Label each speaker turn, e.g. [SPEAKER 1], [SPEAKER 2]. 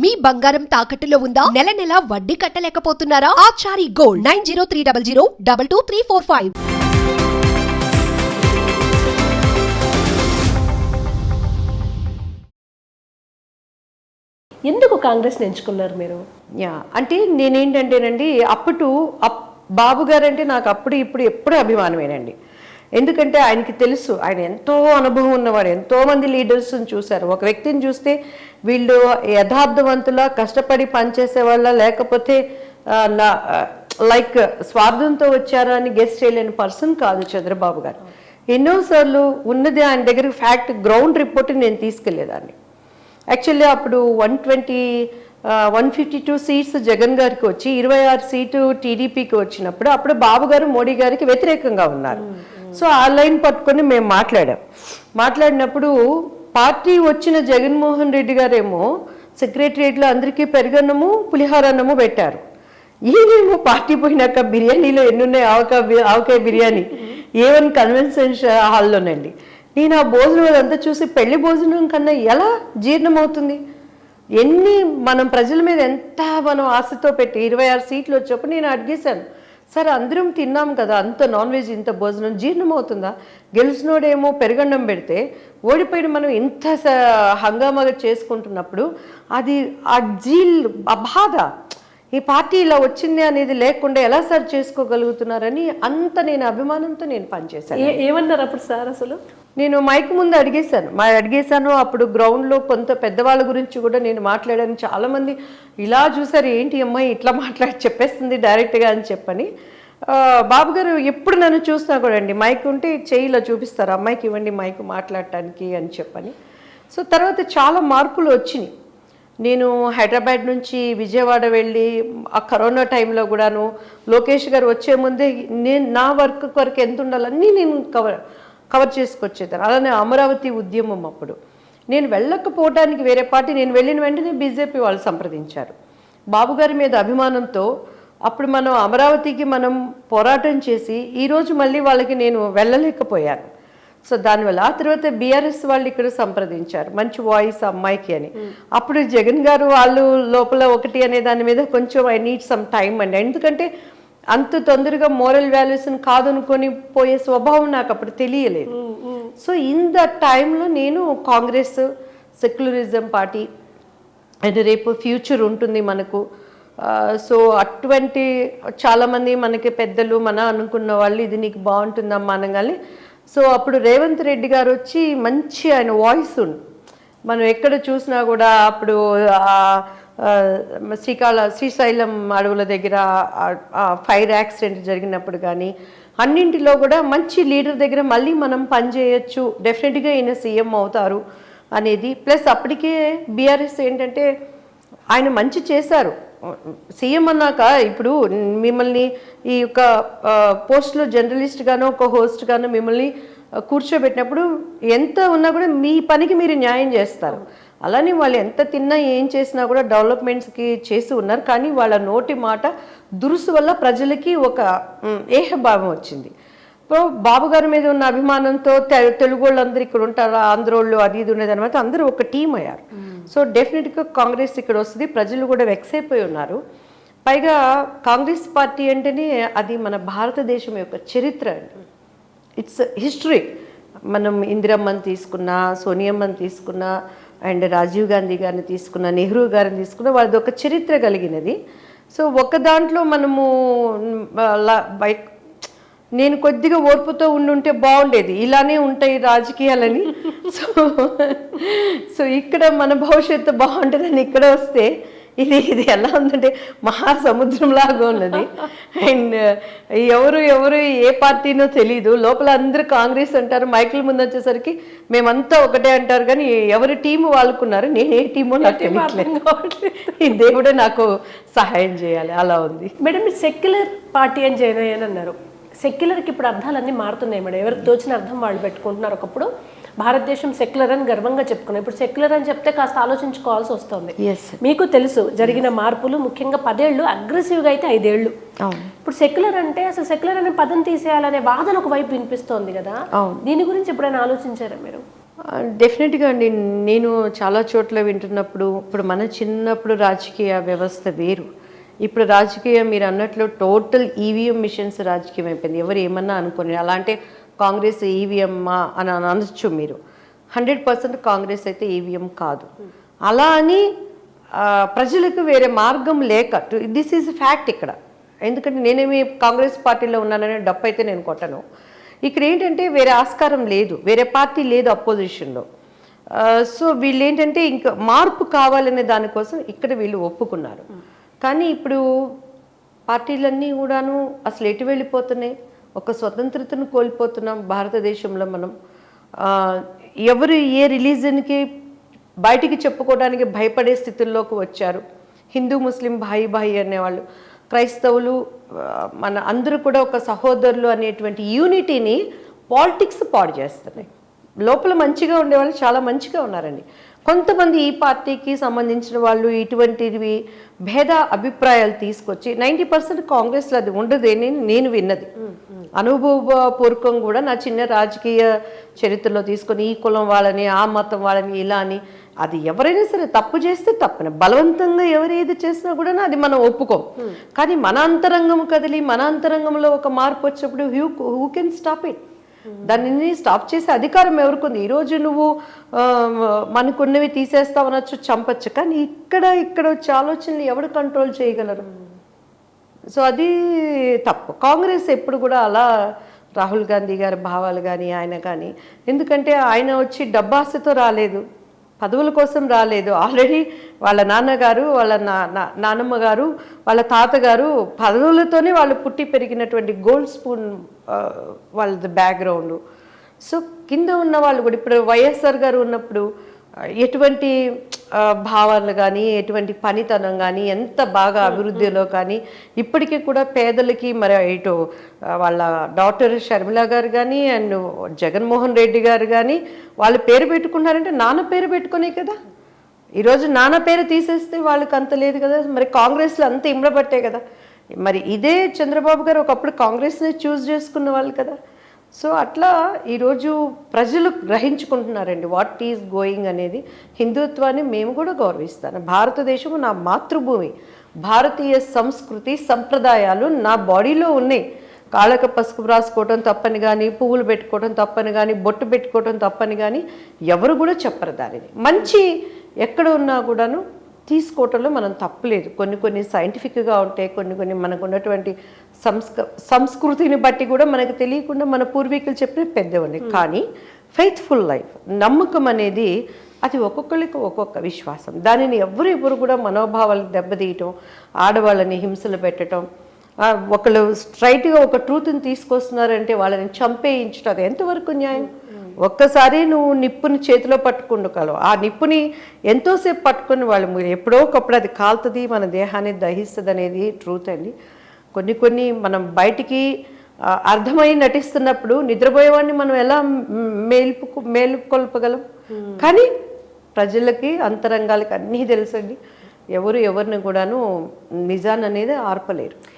[SPEAKER 1] మీ బంగారం తాకట్టులో ఉందా? నెల నెల వడ్డీ కట్టలేకపోతున్నారా? Achari gold nine zero three double zero double two three four five.
[SPEAKER 2] ఎందుకు కాంగ్రెస్ ఎంచుకున్నారు మీరు?
[SPEAKER 3] యా అంటే నేనేంటంటేనండి అప్పుడు అప్ బాబు గారు అంటే నాకు అప్పుడు ఇప్పుడు ఎప్పుడు అభిమానమేనండి. ఎందుకంటే ఆయనకి తెలుసు ఆయన ఎంతో అనుభవం ఉన్నవారు ఎంతో మంది లీడర్స్ని చూశారు. ఒక వ్యక్తిని చూస్తే వీళ్ళు యథార్థవంతులా కష్టపడి పనిచేసే వాళ్ళ లేకపోతే నా లైక్ స్వార్థంతో వచ్చారా అని గెస్ట్ చేయలేని పర్సన్ కాదు చంద్రబాబు గారు. ఎన్నోసార్లు ఉన్నది ఆయన దగ్గర ఫ్యాక్ట్ గ్రౌండ్ రిపోర్ట్ నేను తీసుకెళ్ళేదాన్ని. యాక్చువల్లీ అప్పుడు one twenty one fifty two seats Jagan గారికి వచ్చి ఇరవై ఆరు సీటు టీడీపీకి వచ్చినప్పుడు అప్పుడు బాబు గారు మోడీ గారికి వ్యతిరేకంగా ఉన్నారు. సో ఆ లైన్ పట్టుకొని మేము మాట్లాడాం. మాట్లాడినప్పుడు పార్టీ వచ్చిన జగన్మోహన్ రెడ్డి గారేమో సెక్రటరియట్లో అందరికీ పెరుగన్నము పులిహారన్నము పెట్టారు. ఈయనేమో పార్టీ పోయినాక బిర్యానీలో ఎన్ని ఉన్నాయి avakaya avakaya biryani. A one convention హాల్లోనండి నేను ఆ భోజనం అదంతా చూసి పెళ్ళి భోజనం కన్నా ఎలా జీర్ణమవుతుంది? ఎన్ని మనం ప్రజల మీద ఎంత మనం ఆశతో పెట్టి ఇరవై ఆరు సీట్లు వచ్చేప్పుడు నేను అడిగేశాను. సరే అందరం తిన్నాం కదా అంత నాన్ వెజ్ ఇంత భోజనం జీర్ణమవుతుందా గెలిచినోడేమో పెరగండం పెడితే ఓడిపోయిన మనం ఇంత స- హంగామాగా చేసుకుంటున్నప్పుడు అది ఆ జీల్ ఆ బాధ. ఈ పార్టీ ఇలా వచ్చింది అనేది లేకుండా ఎలా సరి చేసుకోగలుగుతున్నారని అంత నేను అభిమానంతో నేను పనిచేశాను.
[SPEAKER 2] ఏమన్నారు అప్పుడు సార్ అసలు?
[SPEAKER 3] నేను మైక్ ముందు అడిగేశాను. మా అడిగేశాను అప్పుడు గ్రౌండ్లో కొంత పెద్దవాళ్ళ గురించి కూడా నేను మాట్లాడాను. చాలామంది ఇలా చూసారు ఏంటి అమ్మాయి ఇట్లా మాట్లాడి చెప్పేస్తుంది డైరెక్ట్గా అని చెప్పని. బాబు గారు ఎప్పుడు నన్ను చూసినా కూడా అండి మైక్ ఉంటే చెయ్యి ఇలా చూపిస్తారు అమ్మాయికి ఇవ్వండి మైక్ మాట్లాడటానికి అని చెప్పని. సో తర్వాత చాలా మార్పులు వచ్చినాయి. నేను హైదరాబాద్ నుంచి విజయవాడ వెళ్ళి ఆ కరోనా టైంలో కూడాను లోకేష్ గారు వచ్చే ముందే నేను నా వర్క్ వరకు ఎంత ఉండాలన్నీ నేను కవర్ కవర్ చేసుకొచ్చేదాన్ని. అలానే అమరావతి ఉద్యమం అప్పుడు. నేను వెళ్ళకపోవడానికి వేరే పార్టీ నేను వెళ్ళిన వెంటనే బీజేపీ వాళ్ళు సంప్రదించారు. బాబు గారి మీద అభిమానంతో అప్పుడు మనం అమరావతికి మనం పోరాటం చేసి ఈరోజు మళ్ళీ వాళ్ళకి నేను వెళ్ళలేకపోయాను. సో దానివల్ల ఆ తర్వాత బీఆర్ఎస్ వాళ్ళు ఇక్కడ సంప్రదించారు. మంచి వాయిస్ అమ్మాయికి అని. అప్పుడు జగన్ గారు వాళ్ళు లోపల ఒకటి అనే దాని మీద కొంచెం ఐ నీడ్ సమ్ టైం అండి. ఎందుకంటే అంత తొందరగా మోరల్ వాల్యూస్ని కాదనుకొని పోయే స్వభావం నాకు అప్పుడు తెలియలేదు. సో ఇన్ ద టైంలో నేను కాంగ్రెస్ సెక్యులరిజం పార్టీ అండ్ రేపు ఫ్యూచర్ ఉంటుంది మనకు. సో అటువంటి చాలామంది మనకి పెద్దలు మన అనుకున్న వాళ్ళు ఇది నీకు బాగుంటుందమ్మా అనగానే సో అప్పుడు రేవంత్ రెడ్డి గారు వచ్చి మంచి ఆయన వాయిస్ ఉంది మనం ఎక్కడ చూసినా కూడా అప్పుడు శ్రీకాళ శ్రీశైలం అడవుల దగ్గర ఫైర్ యాక్సిడెంట్ జరిగినప్పుడు కానీ అన్నింటిలో కూడా మంచి లీడర్ దగ్గర మళ్ళీ మనం పనిచేయచ్చు డెఫినెట్గా ఈయన సీఎం అవుతారు అనేది. ప్లస్ అప్పటికే బీఆర్ఎస్ ఏంటంటే ఆయన మంచి చేశారు. సీఎం అన్నాక ఇప్పుడు మిమ్మల్ని ఈ యొక్క పోస్ట్లో జర్నలిస్ట్గానో ఒక హోస్ట్గానో మిమ్మల్ని కూర్చోబెట్టినప్పుడు ఎంత ఉన్నా కూడా మీ పనికి మీరు న్యాయం చేస్తారు. అలానే వాళ్ళు ఎంత తిన్నా ఏం చేసినా కూడా డెవలప్మెంట్స్కి చేసి ఉన్నారు. కానీ వాళ్ళ నోటి మాట దురుసు వల్ల ప్రజలకి ఒక ఏహభావం వచ్చింది. బాబు గారి మీద ఉన్న అభిమానంతో తెలుగు వాళ్ళందరూ ఇక్కడ ఉంటారు ఆంధ్రోళ్ళు అది ఇది ఉన్నది అనమాట అందరూ ఒక టీం అయ్యారు. సో డెఫినెట్గా కాంగ్రెస్ ఇక్కడ వస్తుంది. ప్రజలు కూడా వెక్స్ అయిపోయి ఉన్నారు. పైగా కాంగ్రెస్ పార్టీ అంటేనే అది మన భారతదేశం యొక్క చరిత్ర అండి. ఇట్స్ హిస్టరీ మనం ఇందిరమ్మని తీసుకున్నా సోనియమ్మని తీసుకున్నా అండ్ రాజీవ్ గాంధీ గారిని తీసుకున్నా నెహ్రూ గారిని తీసుకున్నా వాళ్ళది ఒక చరిత్ర కలిగినది. సో ఒక దాంట్లో మనము నేను కొద్దిగా ఓర్పుతో ఉండుంటే బాగుండేది. ఇలానే ఉంటాయి రాజకీయాలని. సో సో ఇక్కడ మన భవిష్యత్తు బాగుంటుందని ఇక్కడ వస్తే ఇది ఇది ఎలా ఉందంటే మహాసముద్రం లాగా ఉన్నది. అండ్ ఎవరు ఎవరు ఏ పార్టీనో తెలీదు. లోపల అందరూ కాంగ్రెస్ అంటారు. మైకిల్ ముందు వచ్చేసరికి మేమంతా ఒకటే అంటారు. కానీ ఎవరి టీము వాళ్ళకున్నారు? నేను ఏ టీమో నాకు తెలియట్లేదు ఈ దేవుడే నాకు సహాయం చేయాలి. అలా ఉంది.
[SPEAKER 2] మేడం సెక్యులర్ పార్టీ అని జాయిన్ అయ్యాను అన్నారు సెక్యులర్కి ఇప్పుడు అర్థాలన్నీ మారుతున్నాయి మేడం. ఎవరికి తోచిన అర్థం వాళ్ళు పెట్టుకుంటున్నారు ఒకప్పుడు. భారతదేశం సెక్యులర్ అని గర్వంగా చెప్పుకున్నాం. ఇప్పుడు సెక్యులర్ అని చెప్తే కాస్త ఆలోచించుకోవాల్సి వస్తుంది. మీకు తెలుసు జరిగిన మార్పులు ముఖ్యంగా పదేళ్ళు అగ్రెసివ్గా అయితే ఐదేళ్ళు. ఇప్పుడు సెక్యులర్ అంటే అసలు సెక్యులర్ అనే పదం తీసేయాలనే వాదన ఒక వైపు వినిపిస్తోంది కదా. దీని గురించి ఎప్పుడైనా ఆలోచించారా మీరు?
[SPEAKER 3] డెఫినెట్గా అండి. నేను చాలా చోట్ల వింటున్నప్పుడు ఇప్పుడు మన చిన్నప్పుడు రాజకీయ వ్యవస్థ వేరు. ఇప్పుడు రాజకీయం మీరు అన్నట్లు టోటల్ ఈవీఎం మిషన్స్ రాజకీయం అయిపోయింది. ఎవరు ఏమన్నా అనుకోని అలా అంటే కాంగ్రెస్ ఈవీఎం అని అనొచ్చు మీరు. హండ్రెడ్ పర్సెంట్ కాంగ్రెస్ అయితే ఈవీఎం కాదు. అలా అని ప్రజలకు వేరే మార్గం లేక దిస్ ఈజ్ ఫ్యాక్ట్ ఇక్కడ. ఎందుకంటే నేనేమి కాంగ్రెస్ పార్టీలో ఉన్నాననే డప్పు అయితే నేను కొట్టను. ఇక్కడ ఏంటంటే వేరే ఆస్కారం లేదు వేరే పార్టీ లేదు అపోజిషన్లో సో వీళ్ళు ఏంటంటే ఇంకా మార్పు కావాలనే దానికోసం ఇక్కడ వీళ్ళు ఒప్పుకున్నారు. కానీ ఇప్పుడు పార్టీలన్నీ కూడాను అసలు ఎటు వెళ్ళిపోతున్నాయి? ఒక స్వతంత్రతను కోల్పోతున్నాం భారతదేశంలో మనం. ఎవరు ఏ రిలీజన్కి బయటికి చెప్పుకోవడానికి భయపడే స్థితుల్లోకి వచ్చారు? హిందూ ముస్లిం భాయి భాయి అనేవాళ్ళు. క్రైస్తవులు మన అందరూ కూడా ఒక సహోదరులు అనేటువంటి యూనిటీని పాలిటిక్స్ పాడు చేస్తున్నాయి. లోపల మంచిగా ఉండేవాళ్ళు చాలా మంచిగా ఉన్నారండి. కొంతమంది ఈ పార్టీకి సంబంధించిన వాళ్ళు ఇటువంటివి భేద అభిప్రాయాలు తీసుకొచ్చి నైంటీ పర్సెంట్ కాంగ్రెస్లో అది ఉండదేని నేను విన్నది. అనుభవపూర్వకం కూడా నా చిన్న రాజకీయ చరిత్రలో తీసుకొని ఈ కులం వాళ్ళని ఆ మతం వాళ్ళని ఇలా అని అది ఎవరైనా సరే తప్పు చేస్తే తప్పని. బలవంతంగా ఎవరు ఏది చేసినా కూడా అది మనం ఒప్పుకోం. కానీ మన అంతరంగం కదిలి మన అంతరంగంలో ఒక మార్పు వచ్చినప్పుడు who who can stop it దానిని స్టాప్ చేసే అధికారం ఎవరికి ఉంది? ఈరోజు నువ్వు మనకున్నవి తీసేస్తావు అనొచ్చు చంపచ్చు. కానీ ఇక్కడ ఇక్కడ వచ్చే ఆలోచనలు ఎవడు కంట్రోల్ చేయగలరు? సో అది తప్పు. కాంగ్రెస్ ఎప్పుడు కూడా అలా రాహుల్ గాంధీ గారి భావాలు కానీ ఆయన కానీ ఎందుకంటే ఆయన వచ్చి డబ్బాసతో రాలేదు. పదవుల కోసం రాలేదు. ఆల్రెడీ వాళ్ళ నాన్నగారు వాళ్ళ నా నా- నానమ్మ గారు వాళ్ళ తాతగారు పదవులతోనే వాళ్ళు పుట్టి పెరిగినటువంటి గోల్డ్ స్పూన్ వాళ్ళది బ్యాక్గ్రౌండ్ సో కింద ఉన్న వాళ్ళు కూడా ఇప్పుడు వైఎస్ఆర్ గారు ఉన్నప్పుడు ఎటువంటి భావాలు కానీ ఎటువంటి పనితనం కానీ ఎంత బాగా అభివృద్ధిలో కానీ ఇప్పటికీ కూడా పేదలకి మరి ఇటు వాళ్ళ డాక్టర్ షర్మిల గారు కానీ అండ్ జగన్మోహన్ రెడ్డి గారు కానీ వాళ్ళు పేరు పెట్టుకున్నారంటే నాన్న పేరు పెట్టుకునే కదా. ఈరోజు నాన్న పేరు తీసేస్తే వాళ్ళకి అంత లేదు కదా. మరి కాంగ్రెస్లో అంత ఇమ్మడబట్టే కదా. మరి ఇదే చంద్రబాబు గారు ఒకప్పుడు కాంగ్రెస్ని చూస్ చేసుకున్న వాళ్ళు కదా. సో అట్లా ఈరోజు ప్రజలు గ్రహించుకుంటున్నారండి వాట్ ఈజ్ గోయింగ్ అనేది. హిందుత్వాన్ని మేము కూడా గౌరవిస్తాను. భారతదేశము నా మాతృభూమి. భారతీయ సంస్కృతి సంప్రదాయాలు నా బాడీలో ఉన్నాయి. కాళ్ళకు పసుపు రాసుకోవటం తప్పని కానీ పువ్వులు పెట్టుకోవటం తప్పని కానీ బొట్టు పెట్టుకోవటం తప్పని కానీ ఎవరు కూడా చెప్పరు దానిని. మంచి ఎక్కడ ఉన్నా కూడాను తీసుకోవటంలో మనం తప్పులేదు. కొన్ని కొన్ని సైంటిఫిక్గా ఉంటాయి కొన్ని కొన్ని మనకు ఉన్నటువంటి సంస్క సంస్కృతిని బట్టి కూడా మనకు తెలియకుండా మన పూర్వీకులు చెప్పిన పెద్దవని. కానీ ఫెయిత్ఫుల్ లైఫ్ నమ్మకం అనేది అది ఒక్కొక్కరికి ఒక్కొక్క విశ్వాసం. దానిని ఎవరు ఎవరు కూడా మనోభావాలు దెబ్బతీయటం ఆడవాళ్ళని హింసలు పెట్టడం ఒకళ్ళు స్ట్రైట్గా ఒక ట్రూత్ని తీసుకొస్తున్నారంటే వాళ్ళని చంపేయించడం అది ఎంతవరకు న్యాయం? ఒక్కసారి నువ్వు నిప్పుని చేతిలో పట్టుకుండగలవు ఆ నిప్పుని ఎంతోసేపు పట్టుకుని వాళ్ళు మీరు ఎప్పుడో ఒకప్పుడు అది కాలుతుంది మన దేహాన్ని దహిస్తుంది అనేది ట్రూత్ అండి. కొన్ని కొన్ని మనం బయటికి అర్థమై నటిస్తున్నప్పుడు నిద్రపోయేవాడిని మనం ఎలా మేల్పు మేలుకొల్పగలం? కానీ ప్రజలకి అంతరంగాలకి అన్నీ తెలుసండి. ఎవరు ఎవరిని కూడాను నిజాన్ని అనేది ఆర్పలేరు.